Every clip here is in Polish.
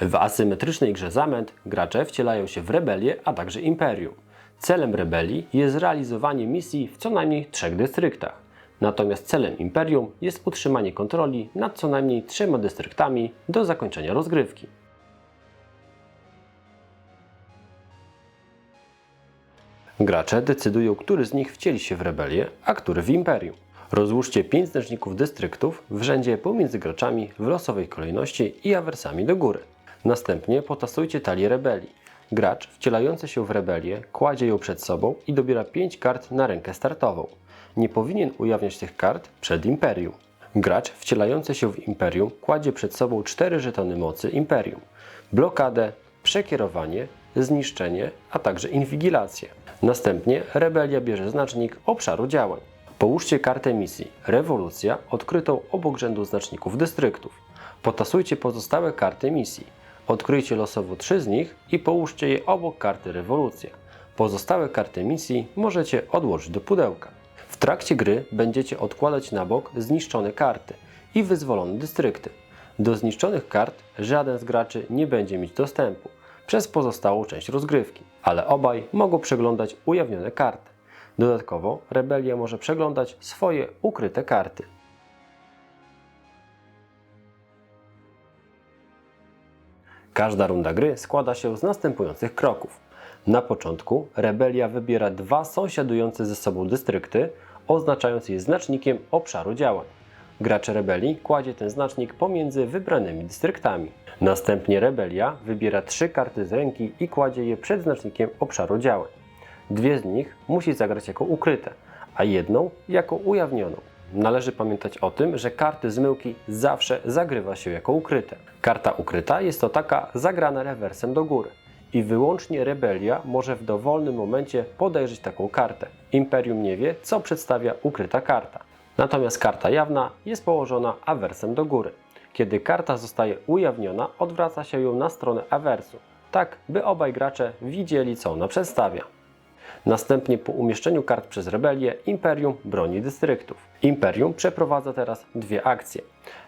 W asymetrycznej grze zamęt gracze wcielają się w rebelię, a także imperium. Celem rebelii jest realizowanie misji w co najmniej trzech dystryktach. Natomiast celem imperium jest utrzymanie kontroli nad co najmniej trzema dystryktami do zakończenia rozgrywki. Gracze decydują, który z nich wcieli się w rebelię, a który w imperium. Rozłóżcie 5 znaczników dystryktów w rzędzie pomiędzy graczami w losowej kolejności i awersami do góry. Następnie potasujcie talię rebelii. Gracz wcielający się w rebelię kładzie ją przed sobą i dobiera 5 kart na rękę startową. Nie powinien ujawniać tych kart przed imperium. Gracz wcielający się w imperium kładzie przed sobą 4 żetony mocy imperium. Blokadę, przekierowanie, zniszczenie, a także inwigilację. Następnie rebelia bierze znacznik obszaru działań. Połóżcie kartę misji Rewolucja odkrytą obok rzędu znaczników dystryktów. Potasujcie pozostałe karty misji. Odkryjcie losowo trzy z nich i połóżcie je obok karty Rewolucja. Pozostałe karty misji możecie odłożyć do pudełka. W trakcie gry będziecie odkładać na bok zniszczone karty i wyzwolone dystrykty. Do zniszczonych kart żaden z graczy nie będzie mieć dostępu przez pozostałą część rozgrywki, ale obaj mogą przeglądać ujawnione karty. Dodatkowo rebelia może przeglądać swoje ukryte karty. Każda runda gry składa się z następujących kroków. Na początku rebelia wybiera dwa sąsiadujące ze sobą dystrykty, oznaczając je znacznikiem obszaru działań. Gracz rebelii kładzie ten znacznik pomiędzy wybranymi dystryktami. Następnie rebelia wybiera trzy karty z ręki i kładzie je przed znacznikiem obszaru działań. Dwie z nich musi zagrać jako ukryte, a jedną jako ujawnioną. Należy pamiętać o tym, że karty zmyłki zawsze zagrywa się jako ukryte. Karta ukryta jest to taka zagrana rewersem do góry i wyłącznie rebelia może w dowolnym momencie podejrzeć taką kartę. Imperium nie wie, co przedstawia ukryta karta. Natomiast karta jawna jest położona awersem do góry. Kiedy karta zostaje ujawniona, odwraca się ją na stronę awersu, tak by obaj gracze widzieli, co ona przedstawia. Następnie po umieszczeniu kart przez rebelię, Imperium broni dystryktów. Imperium przeprowadza teraz dwie akcje.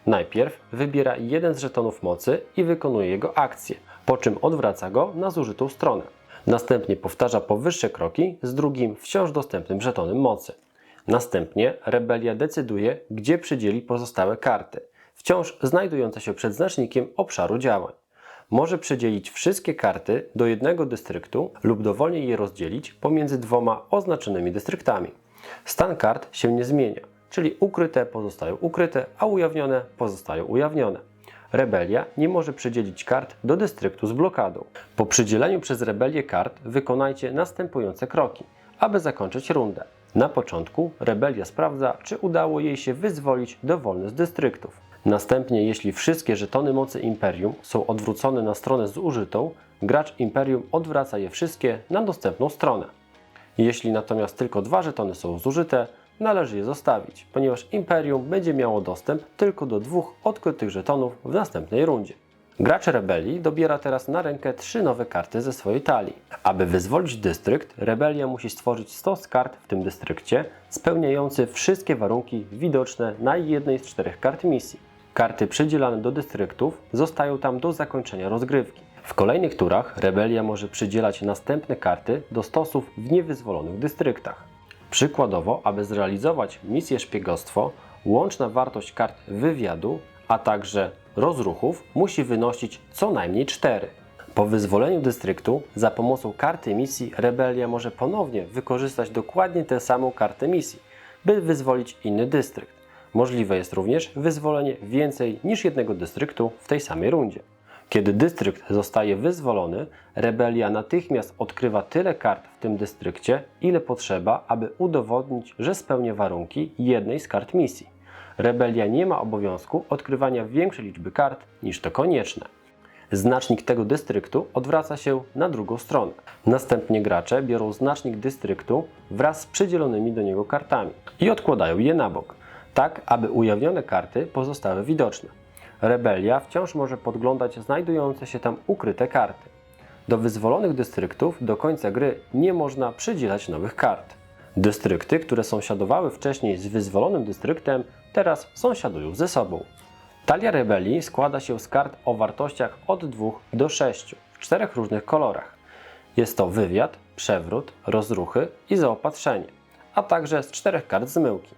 Najpierw wybiera jeden z żetonów mocy i wykonuje jego akcję, po czym odwraca go na zużytą stronę. Następnie powtarza powyższe kroki z drugim wciąż dostępnym żetonem mocy. Następnie rebelia decyduje, gdzie przydzieli pozostałe karty, wciąż znajdujące się przed znacznikiem obszaru działań. Może przydzielić wszystkie karty do jednego dystryktu lub dowolnie je rozdzielić pomiędzy dwoma oznaczonymi dystryktami. Stan kart się nie zmienia, czyli ukryte pozostają ukryte, a ujawnione pozostają ujawnione. Rebelia nie może przydzielić kart do dystryktu z blokadą. Po przydzieleniu przez rebelię kart wykonajcie następujące kroki, aby zakończyć rundę. Na początku rebelia sprawdza, czy udało jej się wyzwolić dowolny z dystryktów. Następnie, jeśli wszystkie żetony mocy Imperium są odwrócone na stronę zużytą, gracz Imperium odwraca je wszystkie na dostępną stronę. Jeśli natomiast tylko dwa żetony są zużyte, należy je zostawić, ponieważ Imperium będzie miało dostęp tylko do dwóch odkrytych żetonów w następnej rundzie. Gracz rebelii dobiera teraz na rękę trzy nowe karty ze swojej talii. Aby wyzwolić dystrykt, rebelia musi stworzyć stos kart w tym dystrykcie, spełniający wszystkie warunki widoczne na jednej z czterech kart misji. Karty przydzielane do dystryktów zostają tam do zakończenia rozgrywki. W kolejnych turach rebelia może przydzielać następne karty do stosów w niewyzwolonych dystryktach. Przykładowo, aby zrealizować misję szpiegostwo, łączna wartość kart wywiadu, a także rozruchów musi wynosić co najmniej 4. Po wyzwoleniu dystryktu za pomocą karty misji rebelia może ponownie wykorzystać dokładnie tę samą kartę misji, by wyzwolić inny dystrykt. Możliwe jest również wyzwolenie więcej niż jednego dystryktu w tej samej rundzie. Kiedy dystrykt zostaje wyzwolony, rebelia natychmiast odkrywa tyle kart w tym dystrykcie, ile potrzeba, aby udowodnić, że spełnia warunki jednej z kart misji. Rebelia nie ma obowiązku odkrywania większej liczby kart niż to konieczne. Znacznik tego dystryktu odwraca się na drugą stronę. Następnie gracze biorą znacznik dystryktu wraz z przydzielonymi do niego kartami i odkładają je na bok, tak aby ujawnione karty pozostały widoczne. Rebelia wciąż może podglądać znajdujące się tam ukryte karty. Do wyzwolonych dystryktów do końca gry nie można przydzielać nowych kart. Dystrykty, które sąsiadowały wcześniej z wyzwolonym dystryktem, teraz sąsiadują ze sobą. Talia rebelii składa się z kart o wartościach od 2 do 6 w czterech różnych kolorach. Jest to wywiad, przewrót, rozruchy i zaopatrzenie, a także z czterech kart zmyłki.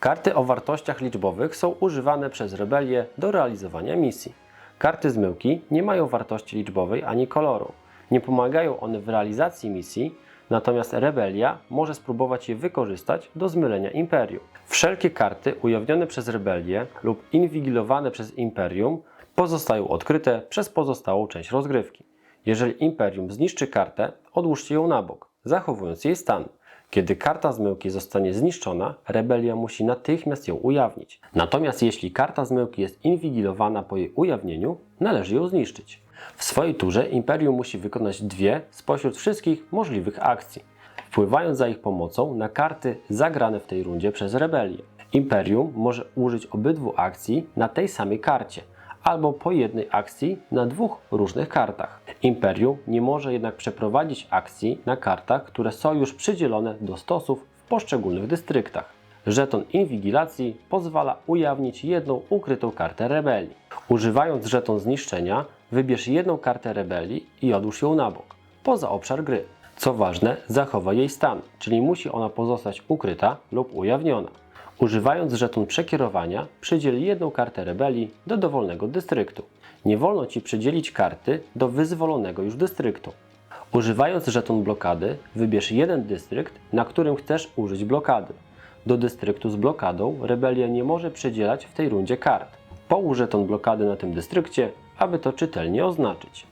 Karty o wartościach liczbowych są używane przez rebelię do realizowania misji. Karty zmyłki nie mają wartości liczbowej ani koloru. Nie pomagają one w realizacji misji, natomiast rebelia może spróbować je wykorzystać do zmylenia imperium. Wszelkie karty ujawnione przez rebelię lub inwigilowane przez imperium pozostają odkryte przez pozostałą część rozgrywki. Jeżeli imperium zniszczy kartę, odłóżcie ją na bok, zachowując jej stan. Kiedy karta zmyłki zostanie zniszczona, rebelia musi natychmiast ją ujawnić. Natomiast jeśli karta zmyłki jest inwigilowana po jej ujawnieniu, należy ją zniszczyć. W swojej turze Imperium musi wykonać dwie spośród wszystkich możliwych akcji, wpływając za ich pomocą na karty zagrane w tej rundzie przez rebelię. Imperium może użyć obydwu akcji na tej samej karcie, albo po jednej akcji na dwóch różnych kartach. Imperium nie może jednak przeprowadzić akcji na kartach, które są już przydzielone do stosów w poszczególnych dystryktach. Żeton inwigilacji pozwala ujawnić jedną ukrytą kartę rebelii. Używając żeton zniszczenia, wybierz jedną kartę rebelii i odłóż ją na bok, poza obszar gry. Co ważne, zachowaj jej stan, czyli musi ona pozostać ukryta lub ujawniona. Używając żeton przekierowania, przydziel jedną kartę rebelii do dowolnego dystryktu. Nie wolno Ci przydzielić karty do wyzwolonego już dystryktu. Używając żeton blokady, wybierz jeden dystrykt, na którym chcesz użyć blokady. Do dystryktu z blokadą rebelia nie może przydzielać w tej rundzie kart. Połóż żeton blokady na tym dystrykcie, aby to czytelnie oznaczyć.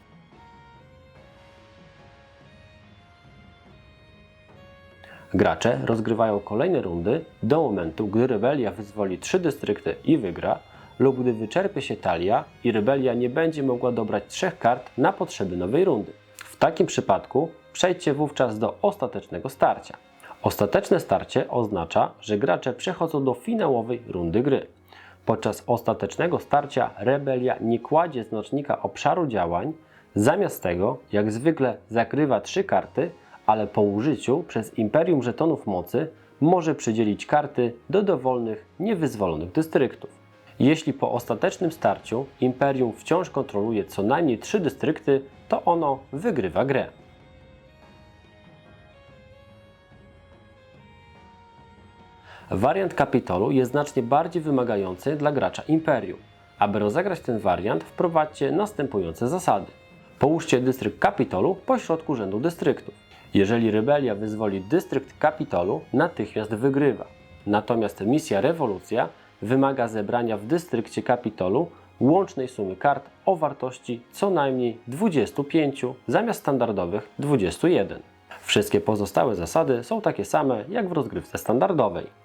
Gracze rozgrywają kolejne rundy do momentu, gdy rebelia wyzwoli trzy dystrykty i wygra, lub gdy wyczerpie się talia i rebelia nie będzie mogła dobrać trzech kart na potrzeby nowej rundy. W takim przypadku przejdźcie wówczas do ostatecznego starcia. Ostateczne starcie oznacza, że gracze przechodzą do finałowej rundy gry. Podczas ostatecznego starcia rebelia nie kładzie znacznika obszaru działań, zamiast tego, jak zwykle, zakrywa trzy karty, ale po użyciu przez Imperium Żetonów Mocy może przydzielić karty do dowolnych, niewyzwolonych dystryktów. Jeśli po ostatecznym starciu Imperium wciąż kontroluje co najmniej trzy dystrykty, to ono wygrywa grę. Wariant Kapitolu jest znacznie bardziej wymagający dla gracza Imperium. Aby rozegrać ten wariant, wprowadźcie następujące zasady. Połóżcie dystrykt Kapitolu po środku rzędu dystryktów. Jeżeli rebelia wyzwoli dystrykt Kapitolu, natychmiast wygrywa. Natomiast misja Rewolucja wymaga zebrania w dystrykcie Kapitolu łącznej sumy kart o wartości co najmniej 25 zamiast standardowych 21. Wszystkie pozostałe zasady są takie same jak w rozgrywce standardowej.